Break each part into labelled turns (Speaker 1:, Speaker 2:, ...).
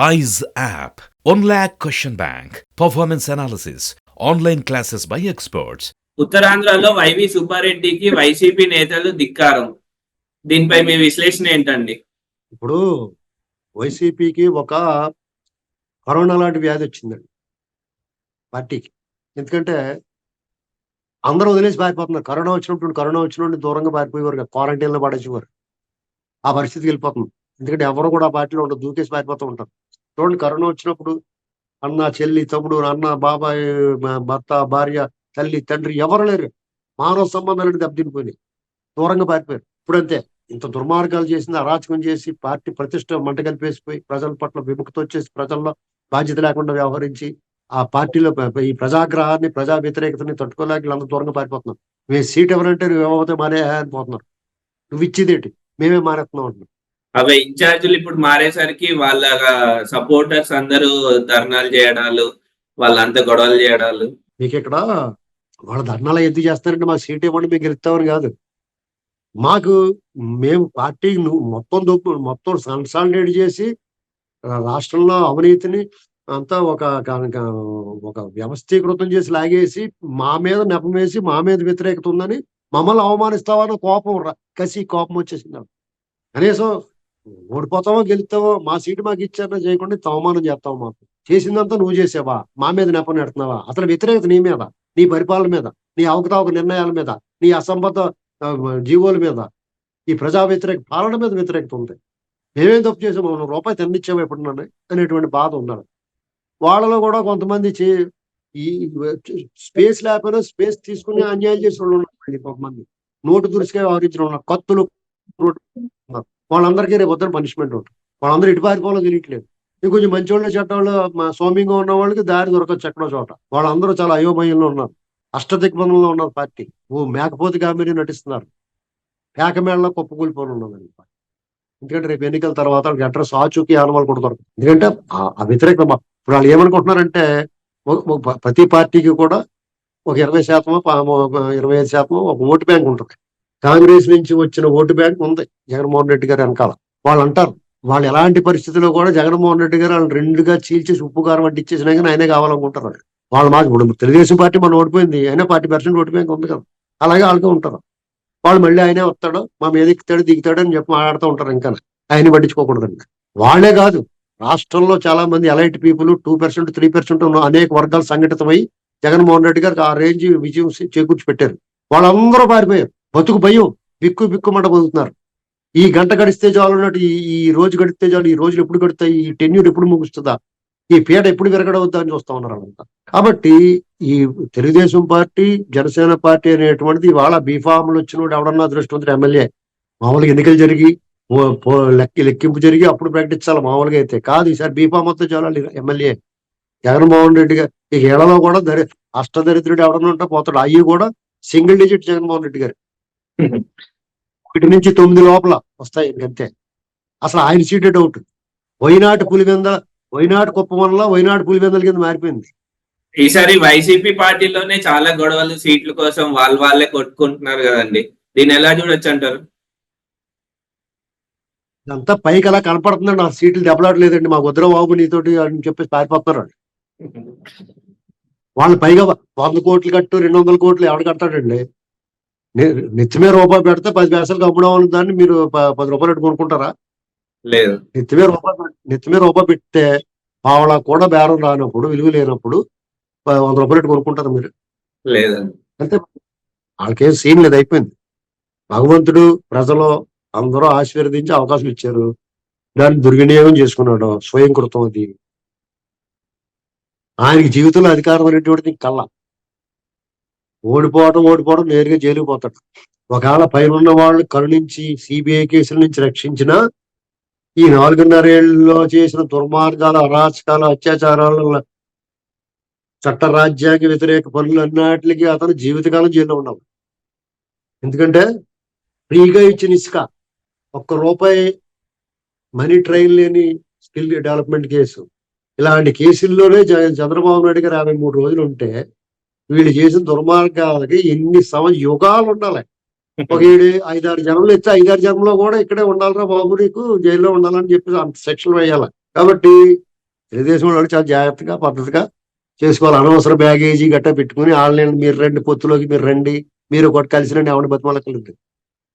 Speaker 1: Rise app. 1 lakh question bank. Performance analysis. Online classes by experts.
Speaker 2: ఉత్తరాంధ్రలో YV సుబ్బారెడ్డికి YCP నేతలు ధిక్కారం. దీనిపై మీ విశ్లేషణ ఏంటండి?
Speaker 3: ఇప్పుడు వైసీపీకి ఒక కరోనా లాంటి వ్యాధి వచ్చిందండి. పార్టీకి. ఎందుకంటే అందరూ వదిలేసి పారిపోతున్నారు. కరోనా వచ్చినప్పుడు కరోనా వచ్చినప్పుడు దూరంగా పారిపోయేవారు క్వారంటైన్లో పడేసేవారు. ఆ పరిస్థితికి వెళ్ళిపోతుంది ఎందుకంటే ఎవరు కూడా ఆ పార్టీలో ఉండదు దూకేసి పారిపోతూ ఉంటారు. చూడండి కరోనా వచ్చినప్పుడు అన్న చెల్లి తమ్ముడు అన్న బాబాయ్ భర్త భార్య తల్లి తండ్రి ఎవరు లేరు. మానవ సంబంధాలను దెబ్బతినిపోయినాయి. దూరంగా పారిపోయారు. ఇప్పుడంతే. ఇంత దుర్మార్గాలు చేసింది అరాచకం చేసి పార్టీ ప్రతిష్ట మంట కలిపేసిపోయి ప్రజల పట్ల విముక్తి వచ్చేసి ప్రజల్లో బాధ్యత లేకుండా వ్యవహరించి ఆ పార్టీలో ఈ ప్రజాగ్రహాన్ని ప్రజా వ్యతిరేకతని తట్టుకోలేక వీళ్ళందరూ దూరంగా పారిపోతున్నారు. మేము సీట్ ఎవరంటే నువ్వు ఇవ్వకపోతే మానే అని పోతున్నారు. నువ్వు ఇచ్చేదేటి? మేమే మానేస్తున్నాం అంటున్నాం
Speaker 2: అవి ఇన్ఛార్జీలు ఇప్పుడు మారేసరికి వాళ్ళ సపోర్టర్స్ అందరూ ధర్నాలు చేయడాలు వాళ్ళంతా గొడవలు చేయడాలు
Speaker 3: మీకు ఇక్కడ వాళ్ళ ధర్నాలు ఎందుకు చేస్తారంటే మాకు సీట్ ఇవ్వండి మీకు గెలుస్తామని కాదు మాకు మేము పార్టీ మొత్తం దొప్పు మొత్తం కన్సాలిడేట్ చేసి రాష్ట్రంలో అవినీతిని అంతా ఒక ఒక వ్యవస్థీకృతం చేసి లాగేసి మా మీద నెపం వేసి మా మీద వ్యతిరేకత ఉందని మమ్మల్ని అవమానిస్తావన్న కోపం కసి కోపం వచ్చేసింది నాకు. కనీసం ఓడిపోతావో గెలుస్తావో మా సీటు మాకు ఇచ్చారో చేయకుండా అవమానం చేస్తావు మాకు. చేసిందంతా నువ్వు చేసావా? మా మీద నెపం నెడుతున్నావా? అసలు వ్యతిరేకత నీ మీద నీ పరిపాలన మీద నీ అవకతవక నిర్ణయాల మీద నీ అసంబద్ధ జీవోల మీద ఈ ప్రజా వ్యతిరేక పాలన మీద వ్యతిరేకత ఉంది. మేమేం తప్పు చేసాం? మనం రూపాయి తిన్నిచ్చాము ఎప్పుడున్నాను అనేటువంటి బాధ ఉన్నాడు వాళ్ళలో కూడా కొంతమంది చే- ఈ స్పేస్ లేకపోయినా స్పేస్ తీసుకుని అన్యాయం చేసిన వాళ్ళు ఉన్నారు. కొంతమంది నోటు దురుసుగా వ్యవహరించిన ఉన్నారు. కత్తులు వాళ్ళందరికీ రేపు వద్దని పనిష్మెంట్ ఉంటుంది. వాళ్ళందరూ ఇటు పారిపోవాలో తెలియట్లేదు. ఇంకొంచెం మంచి వాళ్ళు చట్టంలో మా సౌమ్యంగా ఉన్న వాళ్ళకి దారి దొరకచ్చు ఎక్కడో చోట. వాళ్ళందరూ చాలా అయోమయంలో ఉన్నారు. అష్టదిగ్బంధంలో ఉన్నారు పార్టీ. ఓ మేకపోతి కామెడీ నటిస్తున్నారు. పేకమేళలో కుప్పకూలిపోయి ఉన్నదండి ఎందుకంటే రేపు ఎన్నికల తర్వాత వాళ్ళకి అడ్రస్ ఆచూకీ ఆనవాళ్ళు కొడతారు ఎందుకంటే ఆ- వ్యతిరేక ఇప్పుడు వాళ్ళు ఏమనుకుంటున్నారంటే ప్రతి పార్టీకి కూడా ఒక ఇరవై శాతం ఇరవై ఐదు శాతం ఒక ఓటు బ్యాంక్ ఉంటుంది. కాంగ్రెస్ నుంచి వచ్చిన ఓటు బ్యాంక్ ఉంది జగన్మోహన్ రెడ్డి గారి వెనకాల. వాళ్ళు అంటారు వాళ్ళు ఎలాంటి పరిస్థితుల్లో కూడా జగన్మోహన్ రెడ్డి గారు వాళ్ళు రెండుగా చీల్చేసి ఉప్పు కారం వడ్డిచ్చేసినా కానీ ఆయనే కావాలనుకుంటారు వాళ్ళు. వాళ్ళు మాకు ఇప్పుడు తెలుగుదేశం పార్టీ మనం ఓడిపోయింది అయినా పార్టీ పర్సెంట్ ఓటు బ్యాంక్ ఉంది కదా. అలాగే వాళ్ళకే ఉంటారు. వాళ్ళు మళ్ళీ ఆయనే వస్తాడు మా మీద ఎక్కుతాడు దిగుతాడు అని చెప్పి మాట్లాడుతూ ఉంటారు ఇంకా. ఆయన పట్టించుకోకూడదండి వాళ్ళే కాదు రాష్ట్రంలో చాలా మంది elite people two percent three percent ఉన్న అనేక వర్గాలు సంఘటితమై జగన్మోహన్ రెడ్డి గారికి ఆ రేంజ్ విజయం చేకూర్చి పెట్టారు వాళ్ళందరూ పారిపోయారు. బతుకు భయం బిక్కు బిక్కుమంట బతుకుతున్నారు. ఈ గంట గడిస్తే చాలు అన్నట్టు ఈ రోజు గడిస్తే చాలు ఈ రోజులు ఎప్పుడు గడుతాయి ఈ టెన్యూర్ ఎప్పుడు ముగుస్తుందా ఈ పీట ఎప్పుడు విరగడవుద్దా అని చూస్తా ఉన్నారు అనమాట కాబట్టి ఈ తెలుగుదేశం పార్టీ జనసేన పార్టీ అనేటువంటిది ఇవాళ బీఫామ్లు వచ్చినోడు ఎవడన్నా దృష్టి ఎమ్మెల్యే. మామూలుగా ఎన్నికలు జరిగి లెక్కి లెక్కింపు జరిగి అప్పుడు ప్రకటించాలి మామూలుగా అయితే. కాదు ఈసారి బీఫామ్ వస్తే చాలు ఎమ్మెల్యే. జగన్మోహన్ రెడ్డి గారు ఈ ఏళ్ళలో కూడా దరి అష్టదరిద్రుడు ఎవడన్నా ఉంటే పోతాడు. అయ్యి కూడా సింగిల్ డిజిట్ జగన్మోహన్ రెడ్డి గారు. ఒకటి నుంచి తొమ్మిది లోపల వస్తాయి అంతే అసలు ఆయన సీటే డౌట్ వైనాటి పులివెంద వైనాటి కుప్పమనలో వైనాటి పులివెందల కింద మారిపోయింది.
Speaker 2: ఈసారి వైసీపీ పార్టీలోనే చాలా గొడవలు సీట్ల కోసం వాళ్ళు వాళ్ళే కొట్టుకుంటున్నారు కదండి. దీన్ని ఎలా చూడొచ్చు అంటారు?
Speaker 3: ఇదంతా పైకి అలా కనపడుతుందండి. ఆ సీట్లు దెబ్బలాడలేదండి. మా వద్ర బాబు నీతోటి అని చెప్పేసి పారిపోతున్నారు వాళ్ళు. వాళ్ళు పైగా వంద కోట్లు కట్టు రెండు వందల కోట్లు ఎవడు కడతాడండి నే- నెత్తిమే రూపాయి పెడితే పది పైసలు అన్న దాన్ని మీరు పది రూపాయలు పెట్టి కొనుక్కుంటారా?
Speaker 2: లేదు.
Speaker 3: నెత్తిమే రూపాయి నెత్తిమే రూపాయి పెడితే పావలా కూడా బేరం రానప్పుడు విలువ లేనప్పుడు వంద రూపాయలు పెట్టి కొనుక్కుంటారు మీరు?
Speaker 2: లేదండి.
Speaker 3: అంతే. వాళ్ళకేం సీన్ లేదు అయిపోయింది. భగవంతుడు ప్రజలు అందరూ ఆశీర్వదించి అవకాశం ఇచ్చారు. దాన్ని దుర్వినియోగం చేసుకున్నాడు స్వయం కృతం అది. ఆయనకి జీవితంలో అధికారం అనేటువంటిది కళ్ళ ఓడిపోవడం ఓడిపోవడం నేరుగా జైలుకు పోతాడు. ఒకవేళ పైన ఉన్న వాళ్ళు కరుణించి సిబిఐ కేసుల నుంచి రక్షించిన ఈ నాలుగున్నరేళ్ళలో చేసిన దుర్మార్గాలు అరాచకాలు అత్యాచారాలు చట్ట రాజ్యాంగ వ్యతిరేక పనులు అన్నిటికి అతను జీవితకాలం జైల్లో ఉన్నాడు. ఎందుకంటే ఫ్రీగా ఇచ్చిన ఇసుక ఒక్క రూపాయి మనీ ట్రైన్ లేని స్కిల్ డెవలప్మెంట్ కేసు. ఇలాంటి కేసుల్లోనే చంద్రబాబు నాయుడు గారు యాభై మూడు రోజులు ఉంటే వీళ్ళు చేసిన దుర్మార్గాలకి ఎన్ని సమ యుగాలు ఉండాలి. ఒక ఏడు ఐదారు జన్మలు ఇస్తే ఐదారు జనంలో కూడా ఇక్కడే ఉండాలిరా బాబు నీకు జైల్లో ఉండాలని చెప్పి అంత శిక్షలు వేయాలి. కాబట్టి తెలుగుదేశం వాళ్ళు చాలా జాగ్రత్తగా పద్ధతిగా చేసుకోవాలి. అనవసర బ్యాగేజీ గట్టా పెట్టుకుని ఆన్లైన్ మీరు రండి పొత్తులోకి మీరు రండి మీరు ఒకటి కలిసి రండి ఎవరిని బతిమాలకలు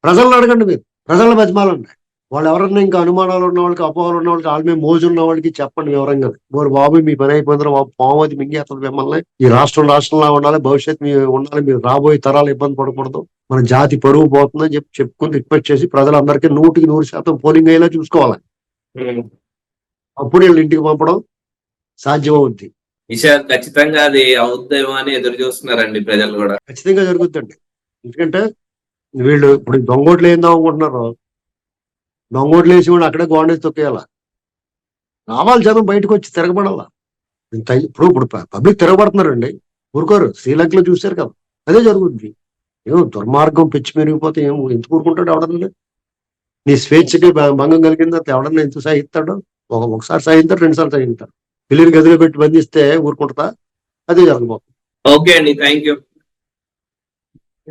Speaker 3: ప్రజలను అడగండి మీరు. ప్రజలను బతిమాలండి. వాళ్ళు ఎవరన్నా ఇంకా అనుమానాలు ఉన్న వాళ్ళకి అపోహలు ఉన్న వాళ్ళకి వాళ్ళ మీద మోజు ఉన్న వాళ్ళకి చెప్పండి వివరంగా. మరి బాబు మీ పని అయిపోయింది బాబు. పాము అది మింగేస్తుంది మిమ్మల్ని. ఈ రాష్ట్రం రాష్ట్రంలా ఉండాలి భవిష్యత్తు మీ ఉండాలి. మీరు రాబోయే తరాలు ఇబ్బంది పడకూడదు. మన జాతి పరువు పోతుందని చెప్పి చెప్పుకుని రిక్వెస్ట్ చేసి ప్రజలందరికీ నూటికి నూరు శాతం పోలింగ్ అయ్యేలా చూసుకోవాలి. అప్పుడు వీళ్ళు ఇంటికి పంపడం సాధ్యమవుద్ది.
Speaker 2: ఈసారి ఖచ్చితంగా అది అవుద్దేమో అని ఎదురు చూస్తున్నారండి ప్రజలు కూడా.
Speaker 3: ఖచ్చితంగా జరుగుతుందండి ఎందుకంటే వీళ్ళు ఇప్పుడు దొంగోట్లు ఏందాం అనుకుంటున్నారు దొంగోట్లు వేసి కూడా అక్కడే గోండేసి తొక్కేయాల. రావాలి జనం బయటకు వచ్చి తిరగబడాల ఇప్పుడు ఇప్పుడు పబ్లిక్ తిరగబడుతున్నారండి. ఊరుకోరు. శ్రీలంకలో చూశారు కదా. అదే జరుగుతుంది ఏమో దుర్మార్గం పిచ్చి మెరిగిపోతే ఏమో ఎందుకు ఊరుకుంటాడు ఎవడన్నా? నీ స్వేచ్ఛకి భంగం కలిగిన తర్వాత ఎవడన్నా ఎంత సహిస్తాడు? ఒక ఒకసారి సహిస్తాడు రెండుసార్లు సహిస్తాడు. పిల్లిని గదిలో పెట్టి బంధిస్తే ఊరుకుంటుందా? అదే జరగబోతుంది.
Speaker 2: ఓకే అండి. Thank you